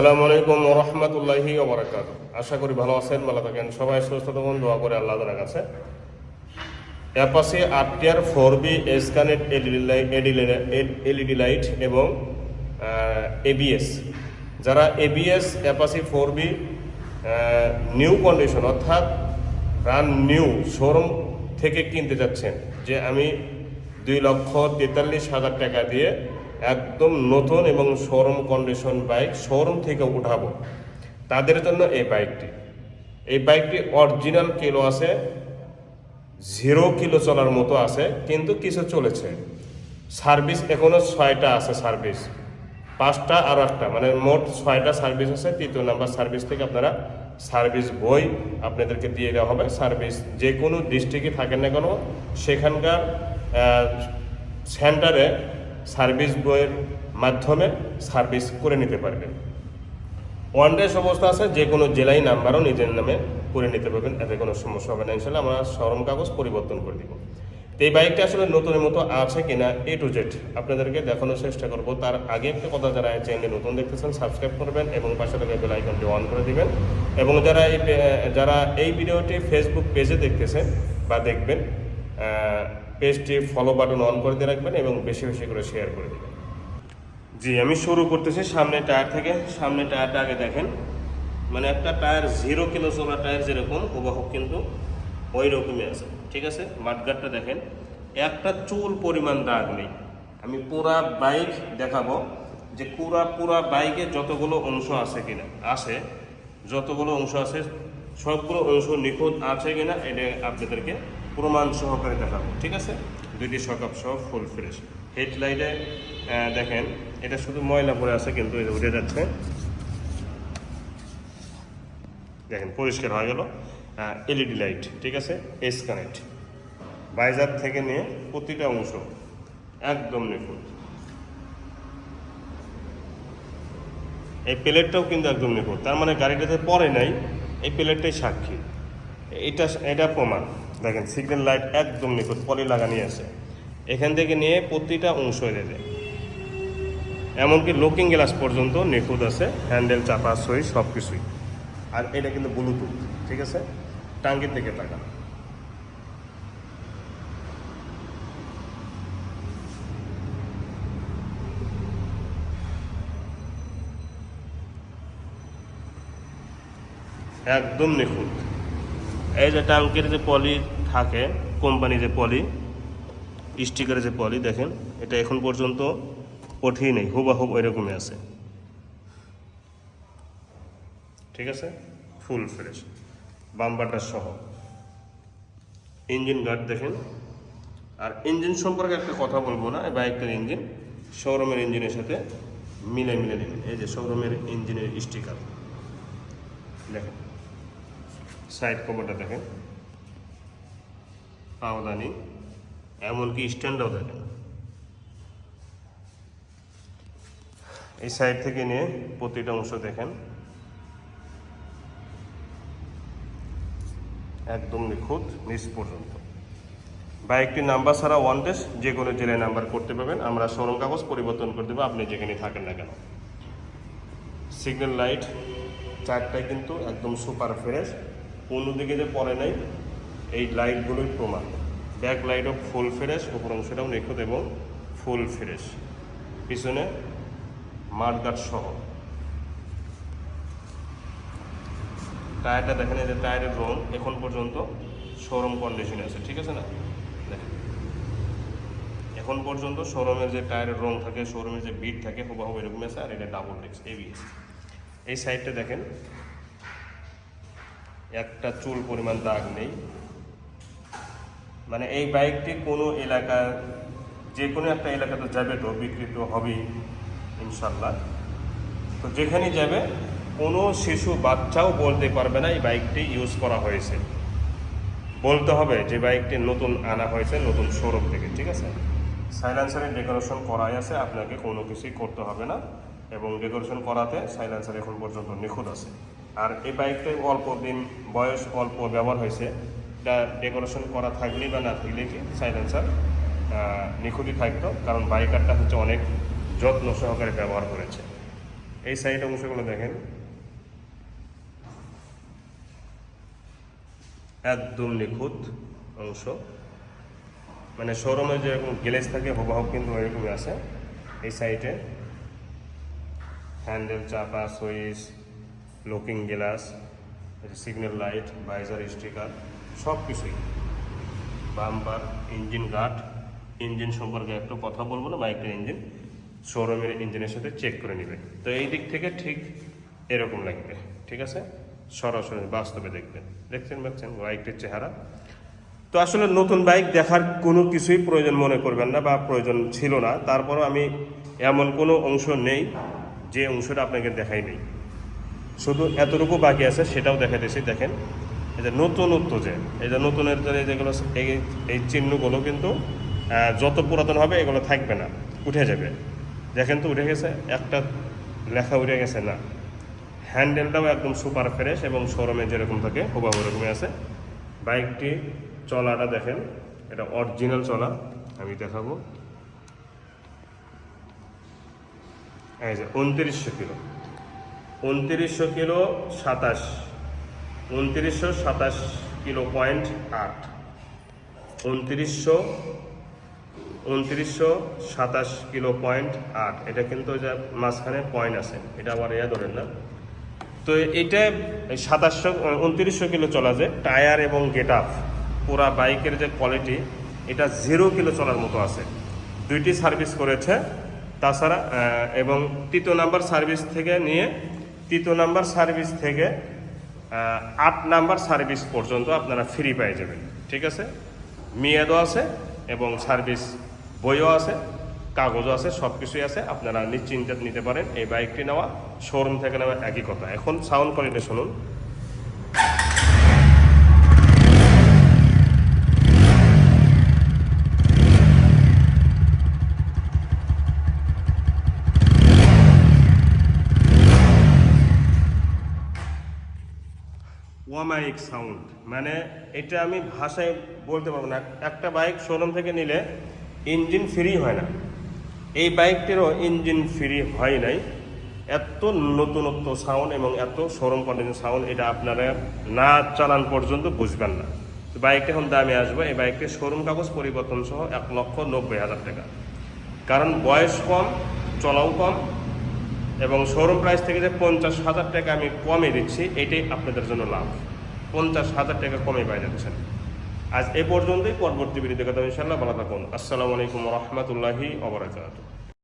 আসসালামু আলাইকুম রহমতুল্লাহি ওবরাকাত আশা করি ভালো আছেন, ভালো থাকেন। সবাই সুস্থ থাকুন, দোয়া করে আল্লাহ তালার কাছে। Apache RTR four V S connect LED light এবং এবিএস যারা ABS Apache four V new condition অর্থাৎ রান নিউ শোরুম থেকে কিনতে যাচ্ছেন, যে আমি দুই লক্ষ তেতাল্লিশ হাজার টাকা দিয়ে একদম নতুন এবং শোরুম কন্ডিশন বাইক শোরুম থেকে উঠাবো। তাদের জন্য এই বাইকটি এই বাইকটি অরিজিনাল কিলো আছে জিরো কিলো চলার মতো আছে, কিন্তু কিছু চলেছে। সার্ভিস এখনও ছয়টা আছে সার্ভিস পাঁচটা আর একটা মানে মোট ছয়টা সার্ভিস আছে, তৃতীয় নাম্বার সার্ভিস থেকে আপনারা সার্ভিস বই আপনাদেরকে দিয়ে দেওয়া হবে। সার্ভিস যে কোনো ডিস্ট্রিক্টে থাকেন না কেন, সেখানকার সেন্টারে সার্ভিস বইয়ের মাধ্যমে সার্ভিস করে নিতে পারবেন। ওয়ান ডে অবস্থা আছে যে কোনো জেলায় নাম্বারও নিজের নামে করে নিতে পারবেন, এতে কোনো সমস্যা হবে না ইনশাল্লাহ আমরা শরম কাগজ পরিবর্তন করে দিব। তো এই বাইকটা আসলে নতুনের মতো আছে কিনা এ টু জেড আপনাদেরকে দেখানোর চেষ্টা করব। তার আগে একটা কথা যারা চ্যানেলে নতুন দেখতেছেন সাবস্ক্রাইব করবেন এবং পাশে থাকা বেল আইকনটি অন করে দিবেন। এবং যারা এই যারা এই ভিডিওটি ফেসবুক পেজে দেখতেছেন বা দেখবেন পেজটি ফলো বাটন অন করে দিয়ে রাখবেন এবং বেশি বেশি করে শেয়ার করে দেবেন। জি, আমি শুরু করতেছি সামনে টায়ার থেকে। সামনে টায়ারটা আগে দেখেন। মানে একটা টায়ার জিরো কিলো চলা টায়ার যেরকম হুবহু কিন্তু ওই রকমই আছে। ঠিক আছে? মাঠগাটটা দেখেন। একটা চুল পরিমাণ দাগ নেই। আমি পুরা বাইক দেখাবো যে পুরা পুরা বাইকে যতগুলো অংশ আছে কিনা, আছে। যতগুলো অংশ আছে, সবগুলো অংশ নিখুঁত আছে কিনা, এটা আপনাদেরকে প্রমাণ সহকারে দেখাবো, ঠিক আছে? দুইটি সকাপ সহ ফুল ফ্রেশ হেডলাইটে দেখেন, এটা শুধু ময়লা পরে আছে, কিন্তু এটা উঠে যাচ্ছে। দেখেন, পরিষ্কার হয়ে গেল। এলইডি লাইট ঠিক আছে? এস কানেক্ট বাইজার থেকে নিয়ে প্রতিটা অংশ একদম নিখুঁত। এই প্লেটটাও কিন্তু একদম নিখুঁত। তার মানে গাড়িটাতে পরে নাই, এই প্লেটটাই সাক্ষী। এটা এটা প্রমাণ। দেখেন সিগন্যাল লাইট একদম নিখুঁত পলি লাগানি আছে। এখান থেকে নিয়ে প্রতিটা অংশ এদের এমনকি লুকিং গ্লাস পর্যন্ত নিখুঁত আছে হ্যান্ডেল চাপা, সই সব কিছুই আর এটা কিন্তু ব্লুটুথ ঠিক আছে? টাঙ্গির দিকে টাকা একদম নিখুঁত। এই যে টাঙ্কির যে পলি থাকে কোম্পানি যে পলি স্টিকারের যে পলি, দেখেন, এটা এখন পর্যন্ত ওঠেই নেই হুবাহুব ওই রকমই আছে। ঠিক আছে? ফুল ফ্রেশ বাম্বারটা সহ। ইঞ্জিন গার্ড দেখেন। আর ইঞ্জিন সম্পর্কে একটা কথা বলব না, এই বাইকটার ইঞ্জিন শোরুমের ইঞ্জিনের সাথে মিলে মিলে নেবেন এই যে শোরুমের ইঞ্জিনের স্টিকার দেখেন। সাইড কভারটা দেখেন। পাওদানি, এমনকি স্ট্যান্ডও দেখেন। এই সাইড থেকে নিয়ে প্রতিটা অংশ দেখেন। একদম নিখুঁত, নিচ পর্যন্ত। বাইকটির নাম্বার ছাড়া ওয়ান টেস্ট যে কোনো জেলায় নাম্বার করতে পারবেন। আমরা শোরুম কাগজ পরিবর্তন করে দেবো, আপনি যেখানে থাকেন না কেন। সিগন্যাল লাইট, চারটায় কিন্তু একদম সুপার ফ্রেশ কোনো দিকে যে পরে নাই, এই লাইটগুলোই প্রমাণ। ব্যাক লাইটও ফুল ফ্রেশ, উপর অংশটাও নিখুঁত এবং ফুল ফ্রেশ। পিছনে মাঠগাট সহ। টায়ারটা দেখেন, এই যে টায়ারের রং এখন পর্যন্ত শোরুম কন্ডিশনে আছে, ঠিক আছে না? দেখেন। এখন পর্যন্ত শোরুমের যে টায়ারের রং থাকে শোরুমের যে বিট থাকে, হুবাহু এরকম আছে, আর এটা ডাবল ডিক্স এবিএস এই সাইডটা দেখেন একটা চুল পরিমাণ দাগ নেই। মানে এই বাইকটি কোনো এলাকা, যে কোনো একটা এলাকাতে যাবে তো বিক্রিত হবেই, ইনশাল্লাহ। তো যেখানে যাবে, কোনো শিশু, বাচ্চাও বলতে পারবে না, এই বাইকটি ইউজ করা হয়েছে। বলতে হবে যে বাইকটি নতুন আনা হয়েছে, নতুন শোরুম থেকে, ঠিক আছে? সাইলেন্সারের ডেকোরেশন করাই আছে, আপনাকে কোনো কিছুই করতে হবে না। এবং ডেকোরেশন করাতে সাইলেন্সার এখন পর্যন্ত নিখুঁত আছে। আর এই বাইকটাই অল্প দিন বয়স অল্প ব্যবহার হয়েছে। এটা ডেকোরেশন করা থাকলেই বা না থাকলেই কি? সাইলেন্সার নিখুঁতই থাকতো, কারণ বাইকারটা হচ্ছে অনেক যত্ন সহকারে ব্যবহার করেছে। এই সাইড অংশগুলো দেখেন। একদম নিখুঁত অংশ। মানে শোরুমে যেরকম গ্লেজ থাকে, হুবহু কিন্তু ওইরকমই আছে। এই সাইডে হ্যান্ডেল চাপা switch looking glass signal light visor sticker সব কিছুই। বাম্পার ইঞ্জিন গার্ড ইঞ্জিন সম্পর্কে একটু কথা বলব না বাইকটার ইঞ্জিন শোরুমের ইঞ্জিনের সাথে চেক করে নেবে। তো এই দিক থেকে ঠিক এরকম লাগবে, ঠিক আছে? সরাসরি বাস্তবে দেখবেন। দেখছেন, পাচ্ছেন? বাইকটির চেহারা। তো আসলে নতুন বাইক দেখার কোনো কিছুই প্রয়োজন মনে করবেন না বা প্রয়োজন ছিল না। তারপরও আমি এমন কোনো অংশ নেই, যে অংশটা আপনাকে দেখাই নেই। শুধু এতটুকু বাকি আছে, সেটাও দেখাতেছি দেখেন, এই যে নতুনত্ব যে, এই যে নতুনের যে যেগুলো, এই এই চিহ্নগুলো কিন্তু যত পুরাতন হবে, এগুলো থাকবে না, উঠে যাবে। দেখেন তো, উঠে গেছে, একটা লেখা উঠে গেছে না। হ্যান্ডেলটাও একদম সুপার ফ্রেশ এবং শোরুমে যেরকম থাকে, হুবাহু ওরকমই আছে। বাইকটি চলাটা দেখেন, এটা অরিজিনাল চলা, আমি দেখাবো। এই যে উনত্রিশশো কিলো। উনত্রিশশো কিলো সাতাশ। উনত্রিশশো সাতাশ কিলো পয়েন্ট আট। উনত্রিশশো উনত্রিশশো সাতাশ কিলো পয়েন্ট আট। এটা কিন্তু যে মাঝখানে পয়েন্ট আছে। এটা আবার ইয়া ধরেন না। তো এটা সাতাশশো, উনত্রিশশো কিলো চলা যায় টায়ার এবং গেট আপ পুরা বাইকের যে কোয়ালিটি এটা জিরো কিলো চলার মতো আছে। দুইটি সার্ভিস করেছে। তাছাড়া এবং তৃতীয় নাম্বার সার্ভিস থেকে নিয়ে তৃতীয় নাম্বার সার্ভিস থেকে আট নাম্বার সার্ভিস পর্যন্ত আপনারা ফ্রি পেয়ে যাবেন। ঠিক আছে? মেয়াদও আছে এবং সার্ভিস বইও আছে, কাগজও আছে সব কিছুই আছে। আপনারা নিশ্চিন্তে নিতে পারেন। এই বাইকটি নেওয়া শোরুম থেকে নেওয়া একই কথা। এখন সাউন্ড কোয়ালিটি শুনুন। ওয়ামাইক সাউন্ড মানে এটা আমি ভাষায় বলতে পারব না। একটা বাইক শোরুম থেকে নিলে ইঞ্জিন ফ্রি হয় না। এই বাইকটিরও ইঞ্জিন ফ্রি হয় নাই। এত নতুনত্ব সাউন্ড এবং এত শোরুম কন্ডিশন সাউন্ড এটা আপনারা না চালান পর্যন্ত বুঝবেন না। বাইকটা এখন দামে আসবে। এই বাইকটির শোরুম কাগজ পরিবর্তন সহ এক লক্ষ নব্বই হাজার টাকা। কারণ বয়স কম, চলাও কম এবং শোরুম প্রাইস থেকে যে পঞ্চাশ হাজার টাকা আমি কমে দিচ্ছি, এটাই আপনাদের জন্য লাভ। পঞ্চাশ হাজার টাকা কমে পাই যাচ্ছেন। আজ এ পর্যন্তই, পরবর্তী বিরতি কথা ইনশাল্লাহ ভালো থাকুন। আসসালামু আলাইকুম রহমতুল্লাহি অবরাকাত